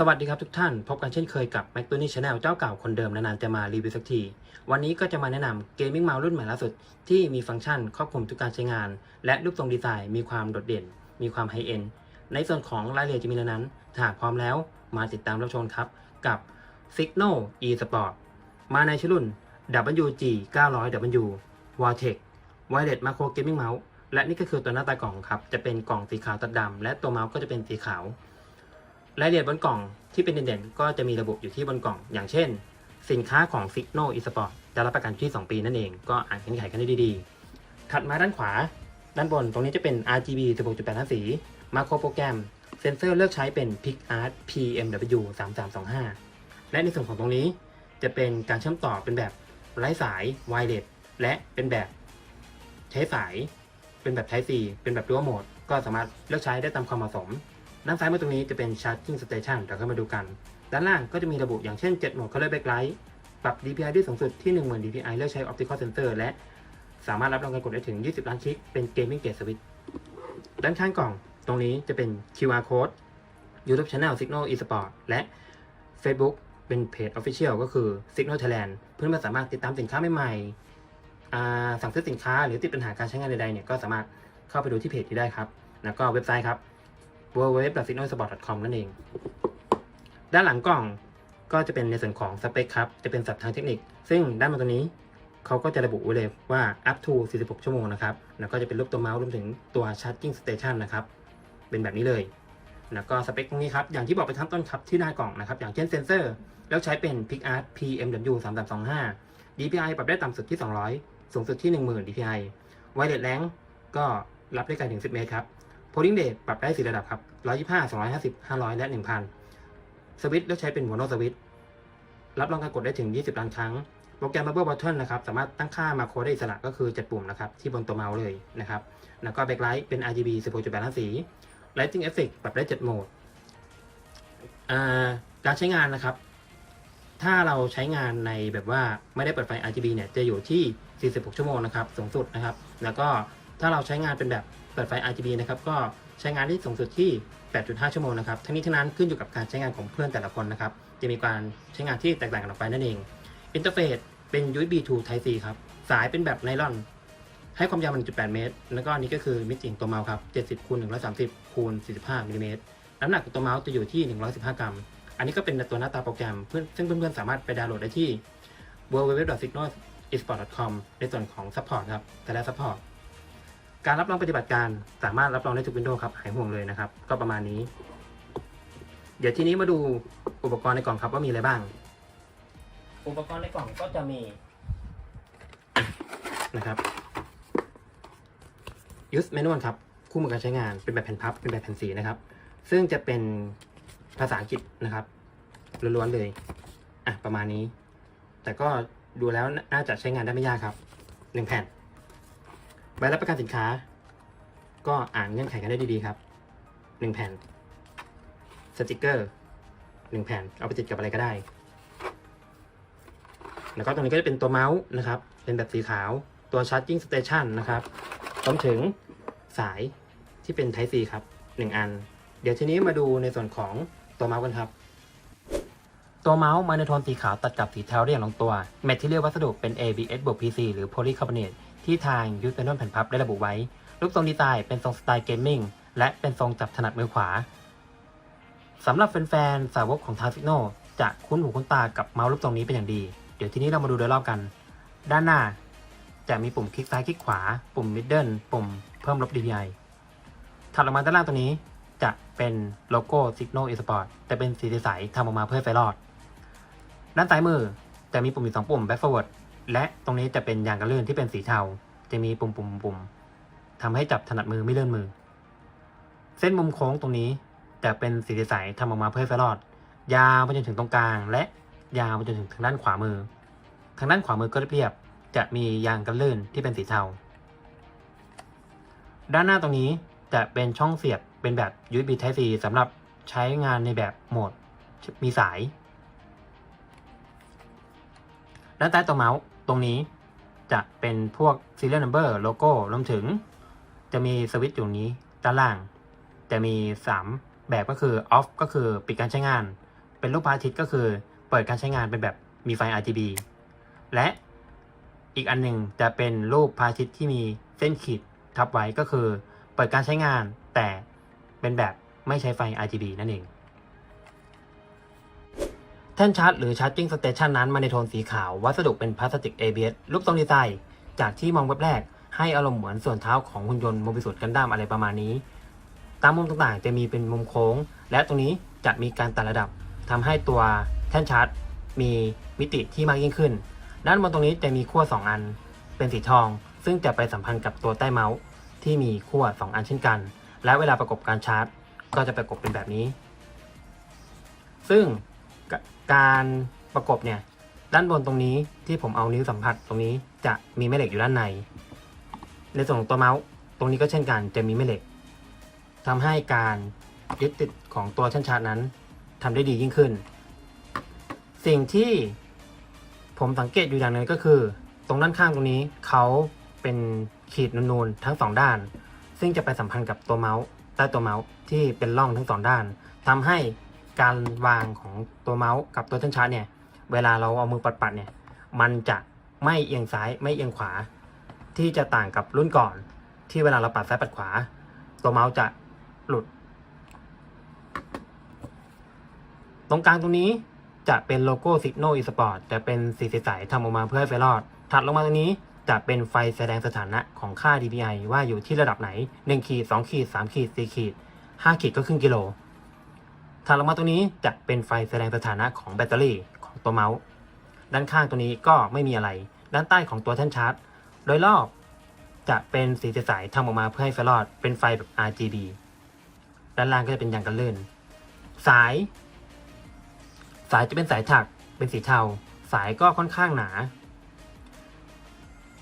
สวัสดีครับทุกท่าน พบกันเช่นเคยกับ Mac t o n y Channel เจ้าเก่าคนเดิมนานๆจะมารีวิวสักที วันนี้ก็จะมาแนะนำเกมมิ่งเมาส์รุ่นใหม่ล่าสุด ที่มีฟังก์ชันครอบคลุมทุกการใช้งาน และรูปทรงดีไซน์มีความโดดเด่น มีความไฮเอ็นในส่วนของรายละเอียดจะมีนั้นถ้าหากพร้อมแล้วมาติดตามรับชมครับ กับ Signal E Sport มาในชื่อรุ่น WG 900W Vortex Wireless Macro Gaming Mouse และนี่ก็คือตัวหน้าตากล่องครับจะเป็นกล่องสีขาวตัดดำและตัวเมาส์ก็จะเป็นสีขาว รายละเอียดบนกล่องที่เป็นเด่นๆ ก็จะมีระบุอยู่ที่บนกล่อง อย่างเช่น สินค้าของ Signal eSport จะรับประกันที่ 2 ปีนั่นเอง ก็อ่านเงื่อนไขกันได้ดีๆ ถัดมาด้านขวา ด้านบนตรงนี้จะเป็น RGB 16.8สีมาโครโปรแกรม เซนเซอร์เลือกใช้เป็น PicArt PMW 3325 และในส่วนของตรงนี้จะเป็นการเชื่อมต่อเป็นแบบไร้สาย wireless และเป็นแบบใช้สาย เป็นแบบ Type C เป็นแบบ Dual Mode ก็สามารถเลือกใช้ได้ตามความเหมาะสม ด้านซ้ายมือตรงนี้จะเป็น Charging Station เดี๋ยวเข้ามาดูกัน ด้านล่างก็จะมีระบุอย่างเช่น 7 โหมด Color Backlight ปรับ DPI ได้สูงสุดที่ 10,000 DPI เลือกใช้ Optical Sensor และสามารถรับรองการกดได้ถึง 20 ล้านคลิก เป็น Gaming Grade Switch ด้านข้างกล่องตรงนี้จะเป็น QR Code YouTube Channel Signal eSport และ Facebook เป็นเพจ Official ก็คือ Signal Thailand เพื่อนๆสามารถติดตามสินค้าใหม่ๆสั่งซื้อสินค้าหรือติดปัญหาการใช้งานใดๆเนี่ยก็สามารถเข้าไปดูที่เพจนี้ได้ครับ แล้วก็เว็บไซต์ครับ www.signalsport.com นั่นเอง ด้านหลังกล่องก็จะเป็นในส่วนของสเปคครับ จะเป็นศัพท์ทางเทคนิค ซึ่งด้านบนตรงนี้เขาก็จะระบุไว้เลยว่า up to 46 ชั่วโมงนะครับ แล้วก็จะเป็นรูปตัวเมาส์รวมถึงตัว charging station นะครับ เป็นแบบนี้เลย แล้วก็สเปคตรงนี้ครับ อย่างที่บอกไปข้างต้นครับที่หน้ากล่องนะครับ อย่างเช่นเซนเซอร์ แล้วใช้เป็น PicArt PMW 3325 DPI ปรับได้ต่ำสุดที่ 200 สูงสุดที่ 10,000 DPI Wireless Length ก็รับได้ไกลถึง 10 เมตรครับ Polling Rate ปรับได้4ระดับครับ125 250 500 และ 1000 สวิตช์เลือกใช้เป็นหัวโน้ตสวิตช์รับรองการกดได้ถึง 20 ล้านครั้ง โปรแกรม Bubble Button นะครับ สามารถตั้งค่ามาโคดได้อิสระก็คือ7ปุ่มนะครับ ที่บนตัวเมาส์เลยนะครับ แล้วก็ Backlight เป็น RGB 16.85สี Lighting Effect ปรับได้ 7 โหมด การใช้งานนะครับ ถ้าเราใช้งานในแบบว่าไม่ได้เปิดไฟ RGB เนี่ย จะอยู่ที่ 46 ชั่วโมงนะครับ สูงสุดนะครับ แล้วก็ถ้าเราใช้งานเป็นแบบ ปิดไฟ RGB นะครับก็ใช้งานได้สูงสุดที่ 8.5 ชั่วโมงนะครับทั้งนี้ทั้งนั้นขึ้นอยู่กับการใช้งานของเพื่อนแต่ละคนนะครับจะมีการใช้งานที่แตกต่างกันออกไปนั่นเองอินเทอร์เฟซเป็น USB to Type C ครับสายเป็นแบบไนลอน ให้ความยาว 1.8 เมตร แล้วก็นนี้ก็คือมิติงตัวเมาส์ครับ 70คูณ130คูณ45มิลลิเมตรน้ำหนักของตัวเมาส์จะอยู่ที่ 115 กรัม อันนี้ก็เป็นตัวหน้าตาโปรแกรมเพื่อนซึ่งเพื่อนๆสามารถไปดาวน์โหลดได้ที่ www.signalesport.com ในส่วนของ Support ครับแต่ละ Support การรับรองปฏิบัติการสามารถรับรองได้ทุก Windows ครับหายห่วงเลยนะครับ ก็ประมาณนี้ เดี๋ยวทีนี้มาดูอุปกรณ์ในกล่องครับว่ามีอะไรบ้าง อุปกรณ์ในกล่องก็จะมีนะครับ use manual ครับ คู่มือการใช้งานเป็นแบบแผ่นพับ เป็นแบบแผ่นสีนะครับ ซึ่งจะเป็นภาษาอังกฤษนะครับล้วนๆเลยอะประมาณนี้ แต่ก็ดูแล้วน่าจะใช้งานได้ไม่ยากครับหนึ่งแผ่น ใบรับประกันสินค้า ก็อ่านเงื่อนไขกันได้ดีๆครับหนึ่งแผ่นสติกเกอร์หนึ่งแผ่นเอาไปติดกับอะไรก็ได้ แล้วก็ตรงนี้ก็จะเป็นตัวเมาส์นะครับ เป็นแบบสีขาวตัว charging station นะครับรวมถึงสายที่เป็น Type C ครับหนึ่งอัน เดี๋ยวทีนี้มาดูในส่วนของตัวเมาส์กันครับ ตัวเมาส์มาในโทนสีขาวตัดกับสีเทาได้อย่างลงตัว แมทที่เรียกวัสดุเป็น ABS บวก PC หรือ Polycarbonate ที่ทางยูสเ n นนแผ่นพับได้ระบุไว้ รูปทรงดีไซน์เป็นทรงสไตล์เกมมิ่งและเป็นทรงจับถนัดมือขวาสำหรับแฟนๆสาวกของทางซิโนจะคุ้นหูคุ้นตากับเมาส์รูปทรงนี้เป็นอย่างดี เดี๋ยวทีนี้เรามาดูโดยรอบกัน ด้านหน้าจะมีปุ่มคลิกซ้ายคลิกขวา ปุ่ม middle ปุ่มเพิ่มลบ DPI ถัดลงมาด้านล่างตรงนี้จะเป็นโลโก้ Signal eSport แต่เป็นสีใสๆทำออกมาเพื่อไฟรอด ด้านซ้ายมือจะมีปุ่มอีกสองปุ่ม back forward และตรงนี้จะเป็นยางกันลื่อนที่เป็นสีเทา จะมีปุ่มปุ่มปุ่มทำให้จับถนัดมือไม่เลื่อนมือ เส้นมุมโค้งตรงนี้จะเป็นสีใสทำออกมาเพื่อไฟรอด ยาวไปจนถึงตรงกลาง และยาวไปจนถึงทางด้านขวามือ ทางด้านขวามือก็เรียบจะมียางกันลื่นที่เป็นสีเทา ด้านหน้าตรงนี้จะเป็นช่องเสียบเป็นแบบ USB Type C สำหรับใช้งานในแบบโหมดมีสาย ด้านใต้ตัวเมาส์ ตรงนี้จะเป็นพวก serial number โลโก้รวมถึง จะมีสวิตช์อยู่นี้ด้านล่าง จะมี 3 แบบก็คือ off ก็คือปิดการใช้งาน เป็นรูปพระอาทิตย์ก็คือเปิดการใช้งานเป็นแบบมีไฟ RGB และอีกอันหนึ่งจะเป็นรูปพระอาทิตย์ที่มีเส้นขีดทับไว้ก็คือ เปิดการใช้งานแต่เป็นแบบไม่ใช้ไฟ RGB นั่นเอง แท่นชาร์จหรือ Charging Station นั้นมาในโทนสีขาว วัสดุเป็นพลาสติก ABS รูปทรงดีไซน์ จากที่มองเว็บแรก ให้อารมณ์เหมือนส่วนเท้าของหุ่นยนต์โมบิสุดกันดั้มอะไรประมาณนี้ ตามมุมต่างๆ จะมีเป็นมุมโค้ง และตรงนี้จะมีการตัดระดับทำให้ตัวแท่นชาร์จ มีมิติที่มากยิ่งขึ้น ด้านบนตรงนี้จะมีขั้ว2 อัน เป็นสีทอง ซึ่งจะไปสัมพันธ์กับตัวใต้เมาส์ที่มีขั้ว2 อันเช่นกัน และเวลาประกบการชาร์จ ก็จะประกบเป็นแบบนี้ ซึ่ง การประกบเนี่ยด้านบนตรงนี้ที่ผมเอานิ้วสัมผัสตรงนี้จะมีแม่เหล็กอยู่ด้านใน ในส่วนของตัวเมาส์ตรงนี้ก็เช่นกันจะมีแม่เหล็กทำให้การยึดติดของตัวชั้นชาร์จนั้นทำได้ดียิ่งขึ้น สิ่งที่ผมสังเกตอยู่อย่างหนึงก็คือ ตรงด้านข้างตรงนี้เขาเป็นขีดนูนๆทั้งสองด้าน ซึ่งจะไปสัมพันธ์กับตัวเมาส์ใต้ตัวเมาส์ที่เป็นร่องทั้งสองด้านทำให้ การวางของตัวเมาส์กับตัวชั้นชาร์จเนี่ย เวลาเราเอามือปัดๆเนี่ย มันจะไม่เอียงซ้ายไม่เอียงขวา ที่จะต่างกับรุ่นก่อน ที่เวลาเราปัดซ้ายปัดขวา ตัวเมาส์จะหลุด ตรงกลางตรงนี้จะเป็นโลโก้ Signal eSport จะเป็นสีใสๆทำออกมาเพื่อให้ไฟรอด ถัดลงมาตรงนี้จะเป็นไฟแสดงสถานะของค่า DPI ว่าอยู่ที่ระดับไหน1ขีด2ขีด3ขีด4ขีด5ขีดก็ครึ่งกิโล ถัดลงมาตรงนี้จะเป็นไฟแสดงสถานะของแบตเตอรี่ของตัวเมาส์ ด้านข้างตัวนี้ก็ไม่มีอะไร ด้านใต้ของตัวแท่นชาร์จ โดยรอบจะเป็นสีใสๆทำออกมาเพื่อให้ไฟรอดเป็นไฟแบบ RGB ด้านล่างก็จะเป็นยางกันลื่น สาย สายจะเป็นสายถักเป็นสีเทา สายก็ค่อนข้างหนา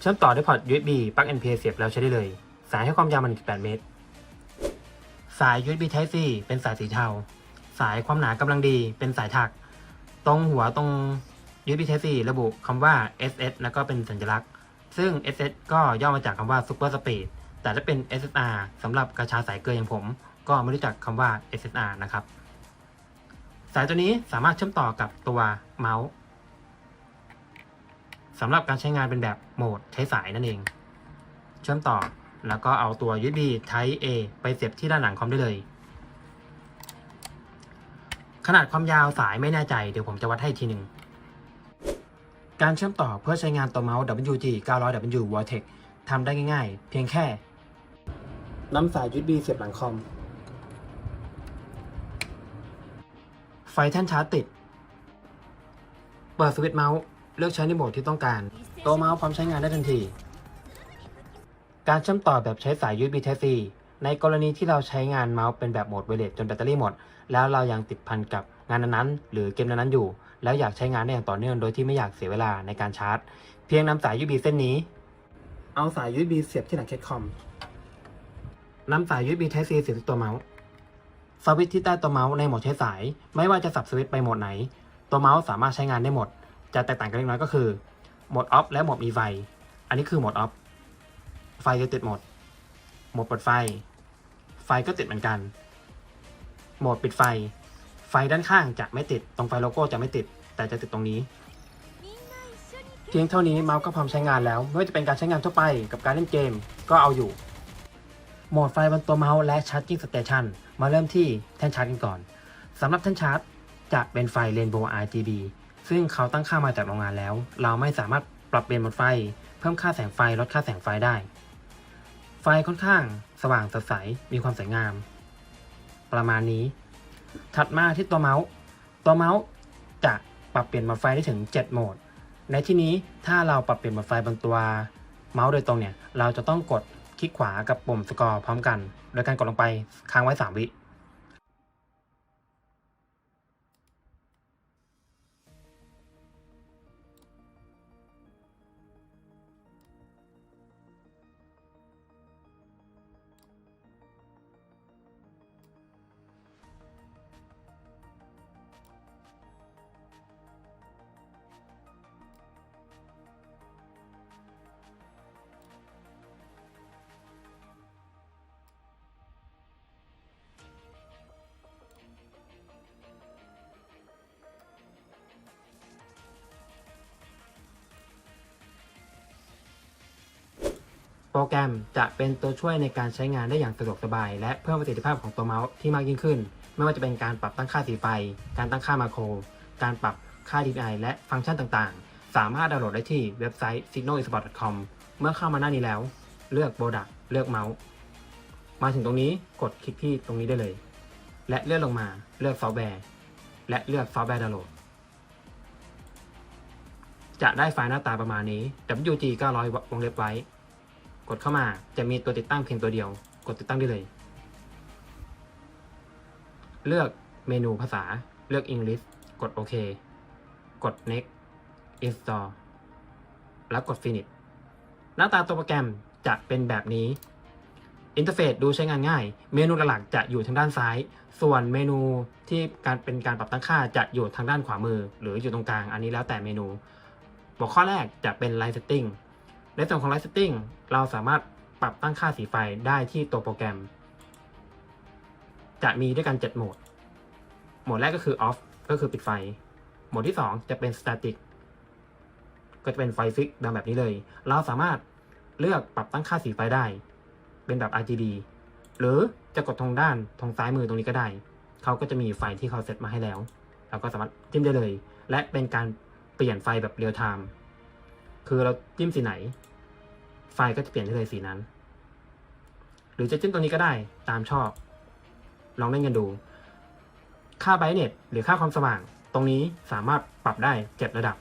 เชื่อมต่อด้วยพอร์ต USB ปลั๊ก NPA เสียบแล้วใช้ได้เลย สายให้ความยาวมัน 18 เมตร สาย USB Type C เป็นสายสีเทา สายความหนากำลังดี เป็นสายถัก ตรงหัวตรง USB Type C ระบุคำว่า SS แล้วก็เป็นสัญลักษณ์ ซึ่ง SS ก็ย่อมาจากคำว่า Super Speed แต่ถ้าเป็น SSR สำหรับกระชาสายเกลืออย่างผม ก็ไม่รู้จักคำว่า SSR นะครับ สายตัวนี้สามารถเชื่อมต่อกับตัวเมาส์สำหรับการใช้งานเป็นแบบโหมดใช้สายนั่นเอง เชื่อมต่อแล้วก็เอาตัว USB Type A ไปเสียบที่ด้านหลังคอมได้เลย ขนาดความยาวสายไม่แน่ใจเดี๋ยวผมจะวัดให้ทีหนึ่ง การเชื่อมต่อเพื่อใช้งานตัวเมาส์ WG 900W Vortex ทำได้ง่ายๆ เพียงแค่นำสาย USB เสียบหลังคอม ไฟแท่นชาร์จติด เปิดสวิตช์เมาส์ เลือกใช้ในโหมดที่ต้องการ ตัวเมาส์พร้อมใช้งานได้ทันที การเชื่อมต่อแบบใช้สาย USB Type C ในกรณีที่เราใช้งานเมาส์เป็นแบบโหมดไวเลสจนแบตเตอรี่หมด แล้วเรายังติดพันกับงานนั้นๆ หรือเกมนั้นๆอยู่ แล้วอยากใช้งานได้อย่างต่อเนื่องโดยที่ไม่อยากเสียเวลาในการชาร์จ เพียงนำสาย USB เส้นนี้ เอาสาย USB เสียบที่หลังเคสคอมนำสาย USB Type C เสียบที่ตัวเมาส์สวิตช์ที่ใต้ตัวเมาส์ในโหมดใช้สาย ไม่ว่าจะสับสวิตช์ไปโหมดไหน ตัวเมาส์สามารถใช้งานได้หมด จะแตกต่างกันเล็กน้อยก็คือโหมดออฟและโหมดมีไฟ อันนี้คือโหมดออฟ ไฟจะติดหมด หมดเปิดไฟ ไฟก็ติดเหมือนกัน โหมดปิดไฟ ไฟด้านข้างจะไม่ติด ตรงไฟโลโก้จะไม่ติด แต่จะติดตรงนี้ เพียงเท่านี้เมาส์ก็พร้อมใช้งานแล้วไม่ว่าจะเป็นการใช้งานทั่วไปกับการเล่นเกมก็เอาอยู่ โหมดไฟบนตัวเมาส์และ Charging Station มาเริ่มที่แท่นชาร์จกันก่อนสำหรับแท่นชาร์จจะเป็นไฟ Rainbow RGB ซึ่งเขาตั้งค่ามาจากโรงงานแล้ว เราไม่สามารถปรับเปลี่ยนโหมดไฟ เพิ่มค่าแสงไฟลดค่าแสงไฟได้ ไฟค่อนข้างสว่างสดใส มีความสวยงาม ประมาณนี้ ถัดมาที่ตัวเมาส์ ตัวเมาส์จะปรับเปลี่ยนมาไฟได้ถึง 7 โหมด ในที่นี้ถ้าเราปรับเปลี่ยนมาไฟบนตัวเมาส์โดยตรงเนี่ย เราจะต้องกดคลิกขวากับปุ่มสกอร์พร้อมกัน โดยการกดลงไปค้างไว้ 3 วิ โปรแกรมจะเป็นตัวช่วยในการใช้งานได้อย่างสะดวกสบาย และเพิ่มประสิทธิภาพของตัวเมาส์ที่มากยิ่งขึ้น ไม่ว่าจะเป็นการปรับตั้งค่าสีไฟ การตั้งค่ามาโคร การปรับค่า DPI และฟังก์ชันต่างๆ สามารถดาวน์โหลดได้ที่เว็บไซต์ signalesport.com เมื่อเข้ามาหน้านี้แล้ว เลือก Product เลือกเมาส์ มาถึงตรงนี้กดคลิกที่ตรงนี้ได้เลย และเลื่อนลงมาเลือกซอฟต์แวร์ และเลือกซอฟต์แวร์ดาวน์โหลด จะได้ไฟล์หน้าตาประมาณนี้ WG 900วงเล็บไว้ กดเข้ามาจะมีตัวติดตั้งเพียงตัวเดียว กดติดตั้งได้เลย เลือกเมนูภาษาเลือก English กดโอเค กด next install แล้วกด finish หน้าตาตัวโปรแกรมจะเป็นแบบนี้อินเทอร์เฟซดูใช้งานง่าย เมนูหลักๆจะอยู่ทางด้านซ้าย ส่วนเมนูที่การเป็นการปรับตั้งค่าจะอยู่ทางด้านขวามือ หรืออยู่ตรงกลาง อันนี้แล้วแต่เมนู หัวข้อแรกจะเป็น Light Setting ในส่วนของ Light Setting เราสามารถปรับตั้งค่าสีไฟได้ที่ตัวโปรแกรม จะมีด้วยกัน 7 โหมด โหมดแรกก็คือ Off ก็คือปิดไฟ โหมดที่ 2 จะเป็น Static ก็จะเป็นไฟฟิกดังแบบนี้เลย เราสามารถเลือกปรับตั้งค่าสีไฟได้ เป็นแบบ RGB หรือจะกดตรงด้านตรงซ้ายมือตรงนี้ก็ได้ เขาก็จะมีไฟที่เขาเซตมาให้แล้ว เราก็สามารถจิ้มได้เลย และเป็นการเปลี่ยนไฟแบบเรียลไทม์ คือเราจิ้มสีไหน ไฟก็จะเปลี่ยนได้เลยสีนั้น หรือจะจิ้มตรงนี้ก็ได้ตามชอบ ลองเล่นกันดู ค่าไบเน็ตหรือค่าความสว่าง ตรงนี้สามารถปรับได้เจ็ดระดับ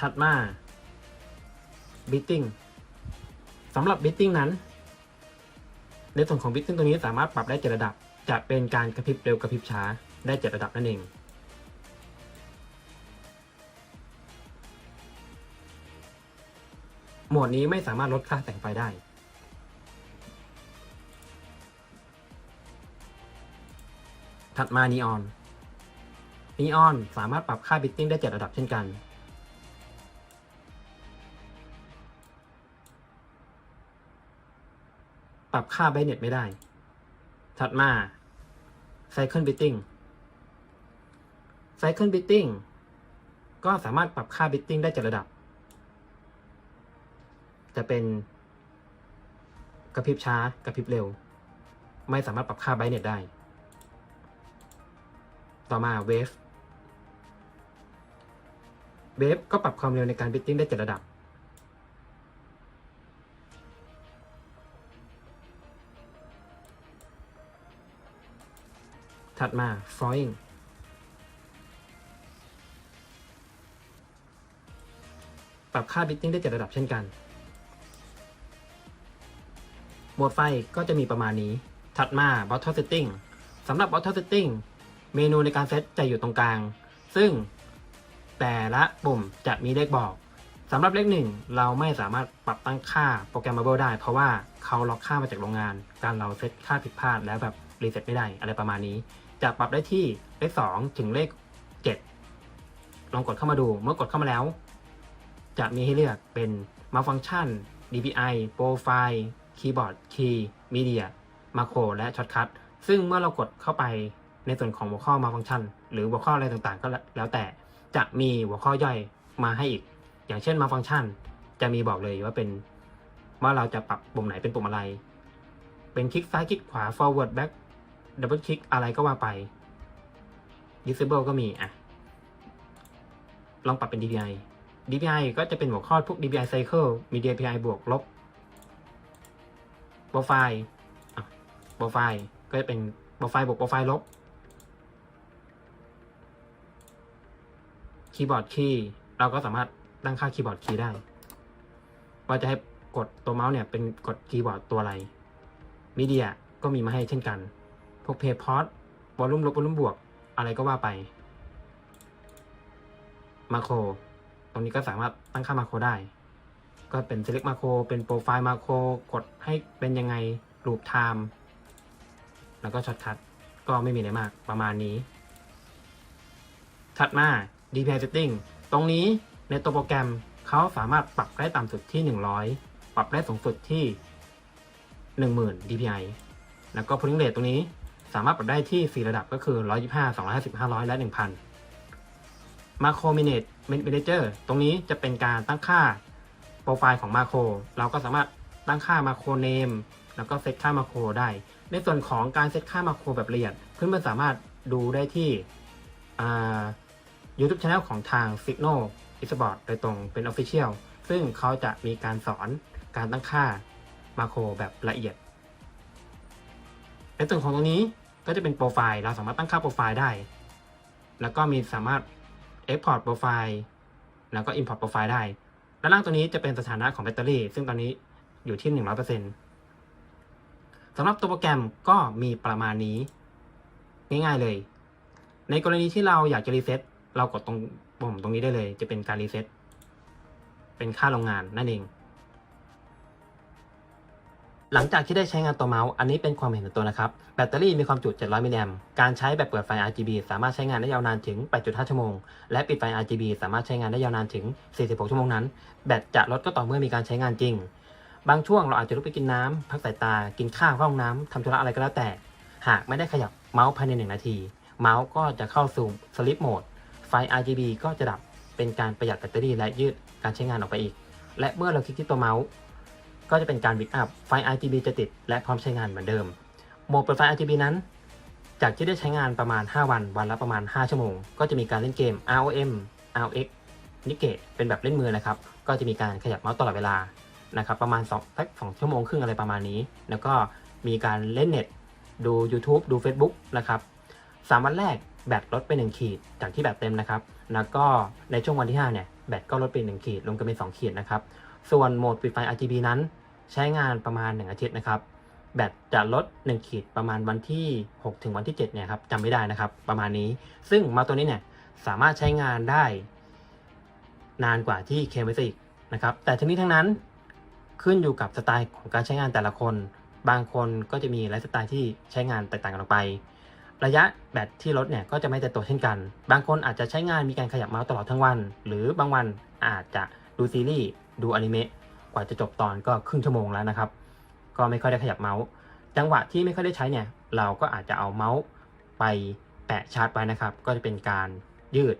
ถัดมา bidding สำหรับ bidding นั้น ในส่วนของ bidding ตัวนี้สามารถปรับได้ 7 ระดับ จะเป็นการกระพริบเร็วกระพริบช้าได้ 7 ระดับนั่นเองโหมดนี้ไม่สามารถลดค่าแสงไฟได้ ถัดมา neon neon สามารถปรับค่า bidding ได้ 7 ระดับเช่นกัน ปรับค่าไบเน็ตไม่ได้ ถัดมา Cycle Bidding Cycle Bidding ก็สามารถปรับค่า Bidding ได้เจ็ดระดับ จะเป็นกระพริบช้ากระพริบเร็ว ไม่สามารถปรับค่าไบเน็ตได้ ต่อมา Wave Wave ก็ปรับความเร็วในการ Bidding ได้เจ็ดระดับ ถัดมา flowing ปรับค่า bidding ได้เจ็ดระดับเช่นกัน โหมดไฟก็จะมีประมาณนี้ ถัดมา bottle setting สำหรับ bottle setting เมนูในการเซตจะอยู่ตรงกลาง ซึ่งแต่ละปุ่มจะมีเลขบอกสำหรับเลขหนึ่งเราไม่สามารถปรับตั้งค่าโปรแกรม mable ได้ เพราะว่าเขาล็อกค่ามาจากโรงงาน การเราเซตค่าผิดพลาดแล้วแบบ รีเซ็ตไม่ได้อะไรประมาณนี้ จะปรับได้ที่เลข 2 ถึงเลข 7 ลองกดเข้ามาดูเมื่อกดเข้ามาแล้ว จะมีให้เลือกเป็นมาฟังก์ชัน DPI Profile Keyboard Key Media Macro และ Shortcut ซึ่งเมื่อเรากดเข้าไปในส่วนของหัวข้อมาฟังก์ชัน หรือหัวข้ออะไรต่างๆ ก็แล้วแต่จะมีหัวข้อย่อยมาให้อีก อย่างเช่นมาฟังก์ชัน จะมีบอกเลยว่าเป็นว่าเราจะปรับปุ่มไหนเป็นปุ่มอะไร เป็นคลิกซ้ายคลิกขวา forward back ดับเบิลคลิกอะไรก็ว่าไป disable ก็มีอะ ลองปรับเป็น DPI DPI ก็จะเป็นหัวข้อพวก DPI cycle มี DPI บวกลบ profile profile ก็จะเป็น profile บวก profile ลบ keyboard key เราก็สามารถตั้งค่า keyboard key ได้ ว่าจะให้กดตัวเมาส์เนี่ยเป็นกดคีย์บอร์ดตัวอะไร media ก็มีมาให้เช่นกัน วกเพย์พอตวอลลุ่มลบวอลลุ่มบวก อะไรก็ว่าไปมาโครตรงนี้ก็สามารถตั้งค่ามาโครได้ ก็เป็น select มาโครเป็นโปรไฟล์มาโครกดให้เป็นยังไงรูปไทม์แล้วก็ช็อตคัทก็ไม่มีอะไรมากประมาณนี้ ถัดมา DPI setting ตรงนี้ในตัวโปรแกรมเขาสามารถปรับได้ต่ำสุดที่ 100 ปรับได้สูงสุดที่ 10,000 dpi แล้วก็ pulling rate ตรงนี้ สามารถปรับได้ที่ 4 ระดับก็คือ 125 250 500 และ 1,000 Macro Minute Manager ตรงนี้จะเป็นการตั้งค่าโปรไฟล์ของมาโครเราก็สามารถตั้งค่ามาโครเนมแล้วก็เซตค่ามาโครได้ ในส่วนของการเซตค่ามาโครแบบละเอียดเพื่อนๆสามารถดูได้ที่ YouTube Channel ของทาง Signal e s p o r t โดยตรงเป็น Official ซึ่งเขาจะมีการสอนการตั้งค่ามาโครแบบละเอียด ในส่วนของตรงนี้ก็จะเป็นโปรไฟล์เราสามารถตั้งค่าโปรไฟล์ได้ แล้วก็มีสามารถ Export โปรไฟล์แล้วก็ Import โปรไฟล์ได้ ด้านล่างตัวนี้จะเป็นสถานะของแบตเตอรี่ ซึ่งตอนนี้อยู่ที่ 100%สำหรับตัวโปรแกรมก็มีประมาณนี้ ง่ายๆเลย ในกรณีที่เราอยากจะรีเซ็ตเรากดตรงปุ่มตรงนี้ได้เลย จะเป็นการรีเซ็ตเป็นค่าโรงงานนั่นเอง หลังจากที่ได้ใช้งานตัวเมาส์ อันนี้เป็นความเห็นส่วนตัวนะครับ แบตเตอรี่มีความจุ 700 มิลลิแอมป์ การใช้แบบเปิดไฟ RGB สามารถใช้งานได้ยาวนานถึง 8.5 ชั่วโมง และปิดไฟ RGB สามารถใช้งานได้ยาวนานถึง 46 ชั่วโมงนั้น แบตจะลดก็ต่อเมื่อมีการใช้งานจริง บางช่วงเราอาจจะลุกไปกินน้ำพักสายตา กินข้าวเข้าห้องน้ำทำธุระอะไรก็แล้วแต่ หากไม่ได้ขยับเมาส์ภายใน 1 นาที เมาส์ก็จะเข้าสู่ sleep mode ไฟ RGB ก็จะดับ เป็นการประหยัดแบตเตอรี่และยืดการใช้งานออกไปอีก และเมื่อเราคลิกที่ตัวเมาส์ ก็จะเป็นการบิดอัพไฟ RGB จะติดและพร้อมใช้งานเหมือนเดิม โหมดเปิดไฟ RGB นั้น จากที่ได้ใช้งานประมาณ 5 วัน วันละประมาณ 5 ชั่วโมง ก็จะมีการเล่นเกม ROM RX นิเกตเป็นแบบเล่นมือนะครับ ก็จะมีการขยับเมาส์ตลอดเวลานะครับประมาณ2สัก2ชั่วโมงครึ่งอะไรประมาณนี้ แล้วก็มีการเล่นเน็ต ดู YouTube ดู Facebook นะครับ3วันแรกแบตลดไป 1 ขีด จากที่แบตเต็มนะครับ แล้วก็ในช่วงวันที่ 5 เนี่ย แบตก็ลดไป 1 ขีดรวมกันเป็น 2 ขีดนะครับ ส่วนโหมดปิดไฟ RGB นั้น ใช้งานประมาณ 1 อาทิตย์นะครับ แบตจะลด 1 ขีดประมาณวันที่ 6 ถึงวันที่ 7 เนี่ยครับจำไม่ได้นะครับ ประมาณนี้ ซึ่งมาตัวนี้เนี่ยสามารถใช้งานได้ นานกว่าที่เคมไว้ซะอีกนะครับ แต่ทั้งนี้ทั้งนั้นขึ้นอยู่กับสไตล์ของการใช้งานแต่ละคน บางคนก็จะมีไลฟ์สไตล์ที่ใช้งานแตกต่างกันออกไป ระยะแบตที่ลดเนี่ยก็จะไม่แต่ตัวเช่นกัน บางคนอาจจะใช้งานมีการขยับเมาส์ตลอดทั้งวัน หรือบางวันอาจจะดูซีรีส์ดูอนิเมะ กว่าจะจบตอนก็ครึ่งชั่วโมงแล้วนะครับ ก็ไม่ค่อยได้ขยับเมาส์ จังหวะที่ไม่ค่อยได้ใช้เนี่ย เราก็อาจจะเอาเมาส์ไปแปะชาร์จไว้นะครับ ก็จะเป็นการยืด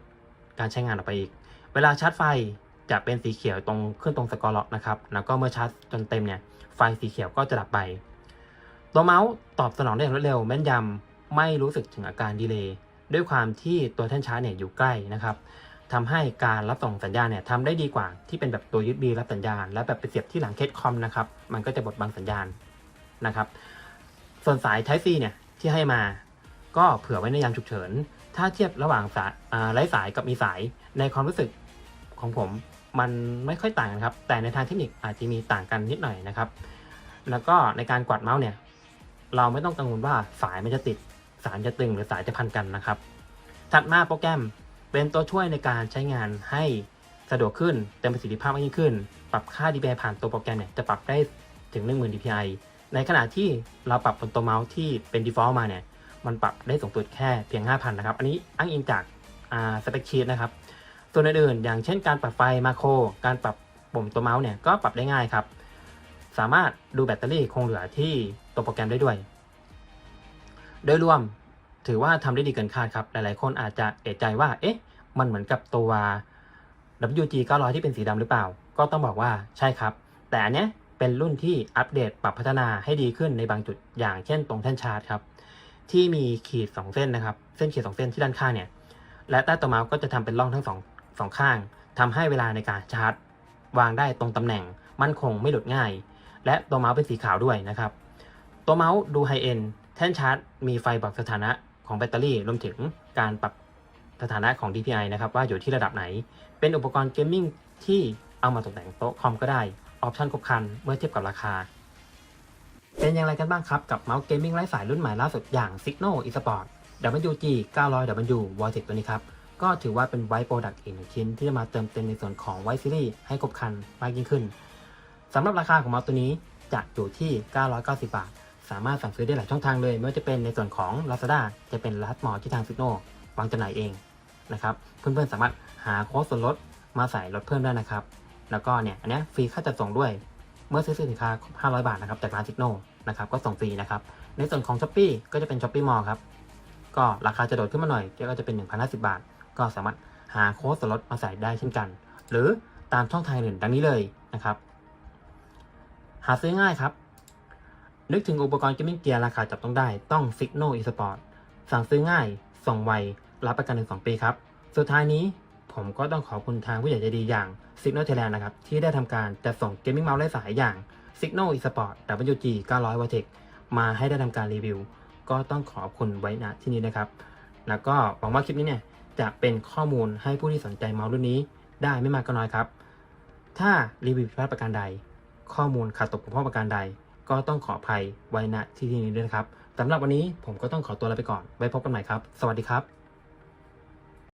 การใช้งานออกไปอีก เวลาชาร์จไฟจะเป็นสีเขียวตรงขึ้นตรงสกอร์ล็อกนะครับ แล้วก็เมื่อชาร์จจนเต็มเนี่ย ไฟสีเขียวก็จะดับไป ตัวเมาส์ตอบสนองได้อย่างรวดเร็ว แม่นยำไม่รู้สึกถึงอาการดีเลย์ด้วยความที่ตัวแท่นชาร์จเนี่ยอยู่ใกล้นะครับ ทำให้การรับส่งสัญญาณเนี่ยทำได้ดีกว่าที่เป็นแบบตัว USB รับสัญญาณ และแบบไปเสียบที่หลังเคสคอมนะครับ มันก็จะบดบังสัญญาณนะครับ ส่วนสาย Type C เนี่ยที่ให้มาก็เผื่อไว้ในยามฉุกเฉิน ถ้าเทียบระหว่างสายไร้สายกับมีสายในความรู้สึกของผมมันไม่ค่อยต่างกันครับ แต่ในทางเทคนิคอาจจะมีต่างกันนิดหน่อยนะครับ แล้วก็ในการกวาดเมาส์เนี่ย เราไม่ต้องกังวลว่าสายมันจะติดสายจะตึงหรือสายจะพันกันนะครับ ถัดมาโปรแกรม เป็นตัวช่วยในการใช้งานให้สะดวกขึ้นเต็มประสิทธิภาพมากยิ่งขึ้น ปรับค่า DPI ผ่านตัวโปรแกรมเนี่ยจะปรับได้ถึง 10,000 DPI ในขณะที่เราปรับบนตัวเมาส์ที่เป็น default มาเนี่ยมันปรับได้สูงสุดแค่เพียง 5,000 นะครับ อันนี้อ้างอิงจากอ่าสเปคชีตนะครับส่วนอื่นๆอย่างเช่นการปรับไฟมาโคร การปรับปุ่มตัวเมาส์เนี่ยก็ปรับได้ง่ายครับ สามารถดูแบตเตอรี่คงเหลือที่ตัวโปรแกรมได้ด้วย โดยรวม ถือว่าทำได้ดีเกินคาดครับ หลายๆ คนอาจจะเอะใจว่า เอ๊ะ มันเหมือนกับตัว WG 900 ที่เป็นสีดำหรือเปล่า ก็ต้องบอกว่าใช่ครับ แต่อันเนี้ยเป็นรุ่นที่อัปเดตปรับพัฒนาให้ดีขึ้นในบางจุดอย่างเช่นตรงแท่นชาร์จครับ ที่มีขีด 2 เส้นนะครับ เส้นขีด 2 เส้นที่ด้านข้างเนี่ย และใต้ตัวเมาส์ก็จะทำเป็นร่องทั้งสองสองข้างทำให้เวลาในการชาร์จ วางได้ตรงตำแหน่ง มั่นคงไม่หลุดง่าย และตัวเมาส์เป็นสีขาวด้วยนะครับ ตัวเมาส์ดูไฮเอ็นแท่นชาร์จมีไฟบอกสถานะ ของแบตเตอรี่รวมถึงการปรับสถานะของ DPI นะครับว่าอยู่ที่ระดับไหน เป็นอุปกรณ์เกมมิ่งที่เอามาตกแต่งโต๊ะคอมก็ได้ออปชันครบครันเมื่อเทียบกับราคา เป็นอย่างไรกันบ้างครับ กับเมาส์เกมมิ่งไร้สายรุ่นใหม่ล่าสุดอย่าง Signal eSport WG 900 W Vortex ตัวนี้ครับ ก็ถือว่าเป็นไว p ์โปรดักต์อีกหนึ่งชิ้นที่จะมาเติมเต็มในส่วนของไวซีรีส์ให้ครบครันมากยิ่งขึ้นสำหรับราคาของเมาส์ตัวนี้จะอยู่ที่ 990 บาท สามารถสั่งซื้อได้หลายช่องทางเลย ไม่ว่าจะเป็นในส่วนของ Lazada จะเป็นรัดมอที่ทาง Signal วางจำหน่ายเองนะครับเพื่อนๆสามารถหาโค้ดส่วนลดมาใส่ลดเพิ่มได้นะครับ แล้วก็เนี่ยอันนี้ฟรีค่าจัดส่งด้วย เมื่อซื้อสินค้าครบ500 บาทนะครับจากร้านซิโนนะครับก็ส่งฟรีนะครับในส่วนของ s h อ p e e ก็จะเป็น s h อ p e e Mall ครับก็ราคาจะโดดขึ้นมาหน่อยก็จะเป็น 1,050 บาท ก็สามารถหาโค้ดส่วนลดมาใส่ได้เช่นกัน หรือตามช่องทางอื่นดังนี้เลยนะครับ หาซื้อง่ายครับ นึกถึงอุปกรณ์เกมมิ่งเกียร์ราคาจับต้องได้ต้อง Signal eSport สั่งซื้อง่าย ส่งไว รับประกันถึง 2 ปีครับ สุดท้ายนี้ผมก็ต้องขอบคุณทางผู้ใหญ่ใจดีอย่าง Signal Thailand นะครับ ที่ได้ทำการจัดส่งเกมมิ่งเมาส์ไร้สายอย่าง Signal eSport WG 900 v t e c มาให้ได้ทำการรีวิว ก็ต้องขอบคุณไว้ณที่นี้นะครับ แล้วก็หวังว่าคลิปนี้เนี่ยจะเป็นข้อมูลให้ผู้ที่สนใจเมาส์รุ่นนี้ ได้ไม่มากก็น้อยครับ ถ้ารีวิวผิดพลาดประการใด ข้อมูลขาดตกบกพร่องประการใด ก็ต้องขออภัยไว้ณที่นี้ด้วยนะครับสำหรับวันนี้ผมก็ต้องขอตัวลาไปก่อนไว้พบกันใหม่ครับ สวัสดีครับ